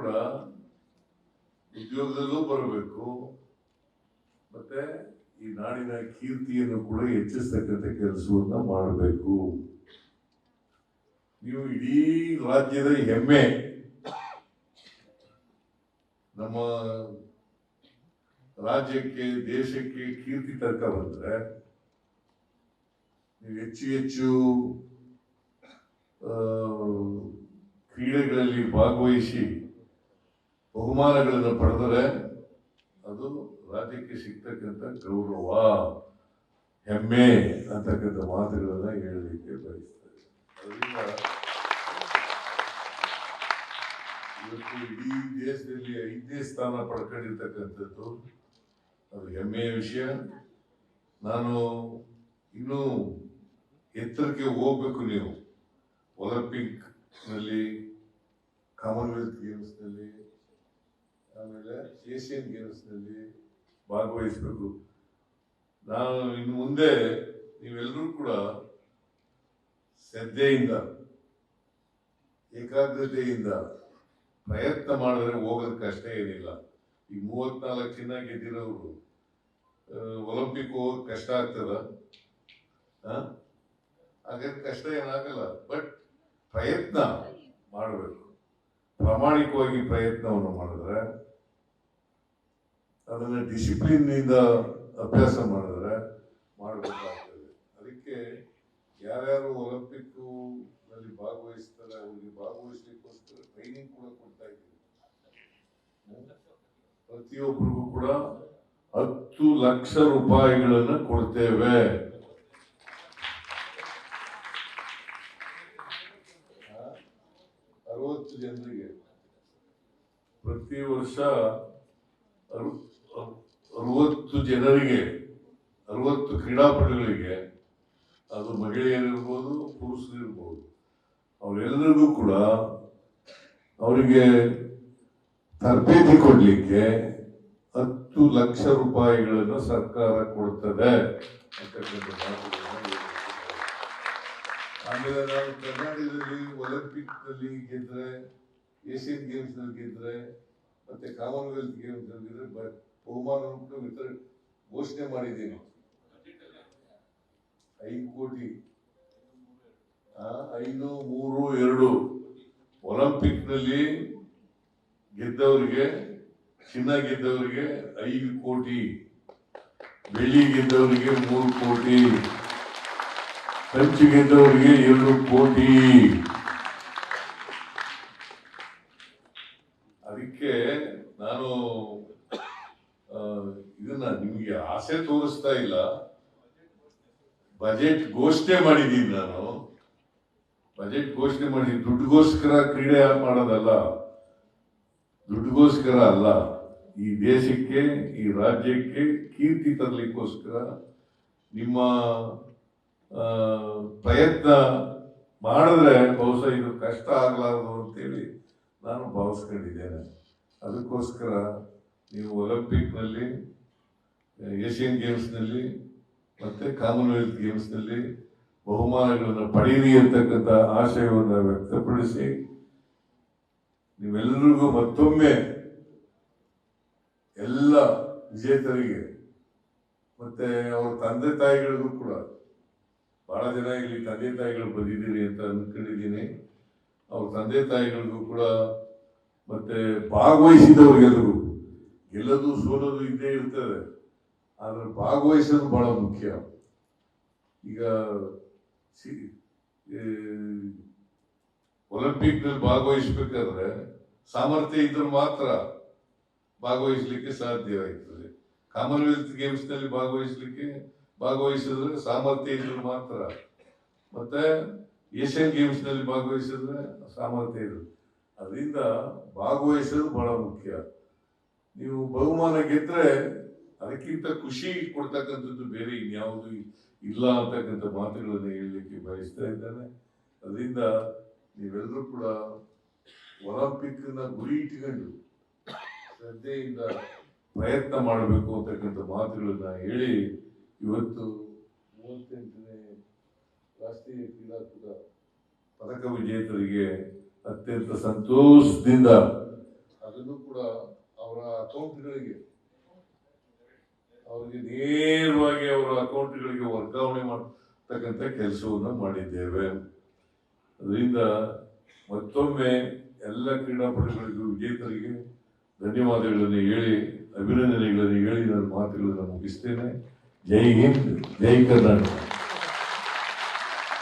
ಕೂಡ ಉದ್ಯೋಗದಲ್ಲೂ ಬರಬೇಕು. ಮತ್ತೆ ಈ ನಾಡಿನ ಕೀರ್ತಿಯನ್ನು ಕೂಡ ಹೆಚ್ಚಿಸ್ತಕ್ಕಂಥ ಕೆಲಸವನ್ನ ಮಾಡಬೇಕು. ನೀವು ಇಡೀ ರಾಜ್ಯದ ಹೆಮ್ಮೆ ನಮ್ಮ ರಾಜ್ಯಕ್ಕೆ, ದೇಶಕ್ಕೆ ಕೀರ್ತಿ ತರ್ಕ ಬಂದ್ರೆ ನೀವು ಹೆಚ್ಚು ಹೆಚ್ಚು ಕ್ರೀಡೆಗಳಲ್ಲಿ ಭಾಗವಹಿಸಿ ಬಹುಮಾನಗಳನ್ನು ಪಡೆದರೆ ಅದು ರಾಜ್ಯಕ್ಕೆ ಸಿಗ್ತಕ್ಕಂಥ ಗೌರವ, ಹೆಮ್ಮೆ ಅಂತಕ್ಕಂಥ ಮಾತುಗಳನ್ನ ಹೇಳಲಿಕ್ಕೆ ಬಯಸ್ತಾರೆ ಅದರಿಂದ ಇಡೀ ದೇಶದಲ್ಲಿ ಐದನೇ ಸ್ಥಾನ ಪಡ್ಕೊಂಡಿರ್ತಕ್ಕಂಥದ್ದು ಅದು ಹೆಮ್ಮೆಯ ವಿಷಯ. ನಾನು ಇನ್ನೂ ಎತ್ತರಕ್ಕೆ ಹೋಗ್ಬೇಕು ನೀವು. ಒಲಿಂಪಿಕ್ನಲ್ಲಿ ಕಾಮನ್ವೆಲ್ತ್ ಗೇಮ್ಸ್ನಲ್ಲಿ ಆಮೇಲೆ ಏಷ್ಯನ್ ಗೇಮ್ಸ್ನಲ್ಲಿ ಭಾಗವಹಿಸಬೇಕು ನಾನು ಇನ್ನು ಮುಂದೆ ನೀವೆಲ್ಲರೂ ಕೂಡ ಶ್ರದ್ಧೆಯಿಂದ, ಏಕಾಗ್ರತೆಯಿಂದ ಪ್ರಯತ್ನ ಮಾಡಿದ್ರೆ ಹೋಗೋದು ಕಷ್ಟ ಏನಿಲ್ಲ. ಈಗ ಮೂವತ್ನಾಲ್ಕು ಚಿನ್ನ ಗೆದ್ದಿರೋರು ಒಲಿಂಪಿಕ್ ಹೋಗೋದು ಕಷ್ಟ ಆಗ್ತದ? ಹಾಗಾದ್ರೆ ಕಷ್ಟ ಏನಾಗಲ್ಲ. ಬಟ್ ಪ್ರಯತ್ನ ಮಾಡಬೇಕು. ಪ್ರಾಮಾಣಿಕವಾಗಿ ಪ್ರಯತ್ನವನ್ನು ಮಾಡಿದ್ರೆ ಅದನ್ನ ಡಿಸಿಪ್ಲಿನ್ ಇಂದ ಅಭ್ಯಾಸ ಮಾಡಿದ್ರೆ ಮಾಡಬೇಕಾಗ್ತದೆ ಅದಕ್ಕೆ ಯಾರ್ಯಾರು ಒಲಿಂಪಿಕ್ ಅಲ್ಲಿ ಭಾಗವಹಿಸ್ತಾರೆ, ಅವರಿಗೆ ಭಾಗವಹಿಸ್ಲಿಕ್ಕೋಸ್ಕರ ಟ್ರೈನಿಂಗ್ ಕೂಡ ಕೊಡ್ತಾ ಇದ್ದೀವಿ? ಪ್ರತಿಯೊಬ್ಬರಿಗೂ ಕೂಡ ಹತ್ತು ಲಕ್ಷ ರೂಪಾಯಿಗಳನ್ನು ಕೊಡ್ತೇವೆ ಅರವತ್ತು ಜನರಿಗೆ ಪ್ರತಿ ವರ್ಷ ಅರವತ್ತು ಜನರಿಗೆ, ಅರವತ್ತು ಕ್ರೀಡಾಪಟುಗಳಿಗೆ, ಅದು ಮಹಿಳೆಯರಿರ್ಬೋದು, ಪುರುಷರಿರ್ಬೋದು, ಅವರೆಲ್ಲರಿಗೂ ಕೂಡ ಅವರಿಗೆ ತರಬೇತಿ ಕೊಡಲಿಕ್ಕೆ ಹತ್ತು ಲಕ್ಷ ರೂಪಾಯಿಗಳನ್ನು ಸರ್ಕಾರ ಕೊಡ್ತದೆ. ಆಮೇಲೆ ನಾನು ಕರ್ನಾಟಕದಲ್ಲಿ ಒಲಿಂಪಿಕ್ನಲ್ಲಿ ಗೆದ್ರೆ, ಏಷ್ಯನ್ ಗೇಮ್ಸ್ನಲ್ಲಿ ಗೆದ್ರೆ, ಮತ್ತೆ ಕಾಮನ್ವೆಲ್ತ್ ಗೇಮ್ಸ್ ಗೆದ್ರೆ ಬ- ಉಂಟು ವಿತರಣೆ ಘೋಷಣೆ ಮಾಡಿದ್ದೀನಿ. ಐದು ಕೋಟಿ. ಐದು, ಮೂರು, ಎರಡು ಒಲಿಂಪಿಕ್ನಲ್ಲಿ ಗೆದ್ದವರಿಗೆ, ಚಿನ್ನ ಗೆದ್ದವರಿಗೆ ಐದು ಕೋಟಿ. ಬೆಳ್ಳಿ ಗೆದ್ದವರಿಗೆ ಮೂರು ಕೋಟಿ. ಕಂಚು ಗೆದ್ದವರಿಗೆ ಎರಡು ಕೋಟಿ ಅದಕ್ಕೆ ನಾನು ಆ, ಇದನ್ನ ನಿಮಗೆ ಆಸೆ ತೋರಿಸ್ತಾ ಇಲ್ಲ. ಬಜೆಟ್ ಘೋಷಣೆ ಮಾಡಿದ್ದೀನಿ ನಾನು. ಬಜೆಟ್ ಘೋಷಣೆ ಮಾಡಿ ದುಡ್ಡುಗೋಸ್ಕರ ಕ್ರೀಡೆ ಮಾಡೋದಲ್ಲ. ದುಡ್ಡುಗೋಸ್ಕರ ಅಲ್ಲ. ಈ ದೇಶಕ್ಕೆ, ಈ ರಾಜ್ಯಕ್ಕೆ ಕೀರ್ತಿ ತರಲಿಕ್ಕೋಸ್ಕರ ನಿಮ್ಮ ಪ್ರಯತ್ನ ಮಾಡಿದ್ರೆ ಬಹುಶಃ ಇದು ಕಷ್ಟ ಆಗಲಾರದು ಅಂತೇಳಿ ನಾನು ಭಾವಿಸ್ಕೊಂಡಿದ್ದೇನೆ. ಅದಕ್ಕೋಸ್ಕರ ನೀವು ಒಲಿಂಪಿಕ್ನಲ್ಲಿ ಏಷ್ಯನ್ ಗೇಮ್ಸ್ನಲ್ಲಿ ಮತ್ತೆ ಕಾಮನ್ವೆಲ್ತ್ ಗೇಮ್ಸ್ನಲ್ಲಿ ಬಹುಮಾನಗಳನ್ನು ಪಡೆಯಿರಿ ಅಂತಕ್ಕಂಥ ಆಶಯವನ್ನು ವ್ಯಕ್ತಪಡಿಸಿ ನೀವೆಲ್ಲರಿಗೂ ಮತ್ತೊಮ್ಮೆ ಎಲ್ಲ ವಿಜೇತರಿಗೆ ಮತ್ತೆ ಅವ್ರ ತಂದೆ ತಾಯಿಗಳಿಗೂ ಕೂಡ ಬಹಳ ಜನ ಇಲ್ಲಿ ತಂದೆ ತಾಯಿಗಳು ಬಂದಿದ್ದೀರಿ ಅಂತ ಅಂದ್ಕೊಂಡಿದ್ದೀನಿ ಅವ್ರ ತಂದೆ ತಾಯಿಗಳಿಗೂ ಕೂಡ ಮತ್ತೆ ಭಾಗವಹಿಸಿದವ್ರಿಗೆಲ್ಲರಿಗೂ ಗೆಲ್ಲೋದು ಸೋಲೋದು ಇದ್ದೇ ಇರ್ತದೆ. ಆದ್ರೆ ಭಾಗವಹಿಸೋದು ಬಹಳ ಮುಖ್ಯ. ಈಗ ಸಿ- ಈ ಒಲಿಂಪಿಕ್ನಲ್ಲಿ ಭಾಗವಹಿಸಬೇಕಾದ್ರೆ ಸಾಮರ್ಥ್ಯ ಇದ್ರೆ ಮಾತ್ರ ಭಾಗವಹಿಸಲಿಕ್ಕೆ ಸಾಧ್ಯವಾಗ್ತದೆ ಕಾಮನ್ವೆಲ್ತ್ ಗೇಮ್ಸ್ನಲ್ಲಿ ಭಾಗವಹಿಸಲಿಕ್ಕೆ ಭಾಗವಹಿಸಿದ್ರೆ ಸಾಮರ್ಥ್ಯ ಇದ್ರೆ ಮಾತ್ರ. ಮತ್ತೆ ಏಷ್ಯನ್ ಗೇಮ್ಸ್ನಲ್ಲಿ ಭಾಗವಹಿಸಿದ್ರೆ ಸಾಮರ್ಥ್ಯ ಇರುತ್ತೆ. ಅದರಿಂದ ಭಾಗವಹಿಸೋದು ಬಹಳ ಮುಖ್ಯ. ನೀವು ಬಹುಮಾನ ಗೆದ್ರೆ ಅದಕ್ಕಿಂತ ಖುಷಿ ಕೊಡ್ತಕ್ಕಂಥದ್ದು ಬೇರೆ ಇನ್ಯಾವುದು ಇಲ್ಲ ಅಂತಕ್ಕಂಥ ಮಾತುಗಳನ್ನು ಹೇಳಲಿಕ್ಕೆ ಬಯಸ್ತಾ ಇದ್ದಾನೆ. ಅದರಿಂದ ನೀವೆಲ್ಲರೂ ಕೂಡ ಒಲಿಂಪಿಕ್ನ ಗುರಿ ಇಟ್ಕೊಂಡು ಶ್ರದ್ಧೆಯಿಂದ ಪ್ರಯತ್ನ ಮಾಡಬೇಕು ಅಂತಕ್ಕಂಥ ಮಾತುಗಳನ್ನು ಹೇಳಿ ಇವತ್ತು ಮೂವತ್ತೆಂಟನೇ ರಾಷ್ಟ್ರೀಯ ಕ್ರೀಡಾಕೂಟ ಪದಕ ವಿಜೇತರಿಗೆ ಅತ್ಯಂತ ಸಂತೋಷದಿಂದ ಅದನ್ನು ಕೂಡ ಅವರ ಅಕೌಂಟ್ಗಳಿಗೆ ಅವರಿಗೆ ನೇರವಾಗಿ ಅವರ ಅಕೌಂಟ್ಗಳಿಗೆ ವರ್ಗಾವಣೆ ಮಾಡತಕ್ಕಂಥ ಕೆಲಸವನ್ನು ಮಾಡಿದ್ದೇವೆ. ಅದರಿಂದ ಮತ್ತೊಮ್ಮೆ ಎಲ್ಲ ಕ್ರೀಡಾಪಟುಗಳಿಗೂ ವಿಜೇತರಿಗೆ ಧನ್ಯವಾದಗಳನ್ನು ಹೇಳಿ, ಅಭಿನಂದನೆಗಳನ್ನು ಹೇಳಿ ನನ್ನ ಮಾತುಗಳನ್ನು ಮುಗಿಸ್ತೇನೆ. ಜೈ ಹಿಂದ್, ಜೈ ಕರ್ನಾಟಕ.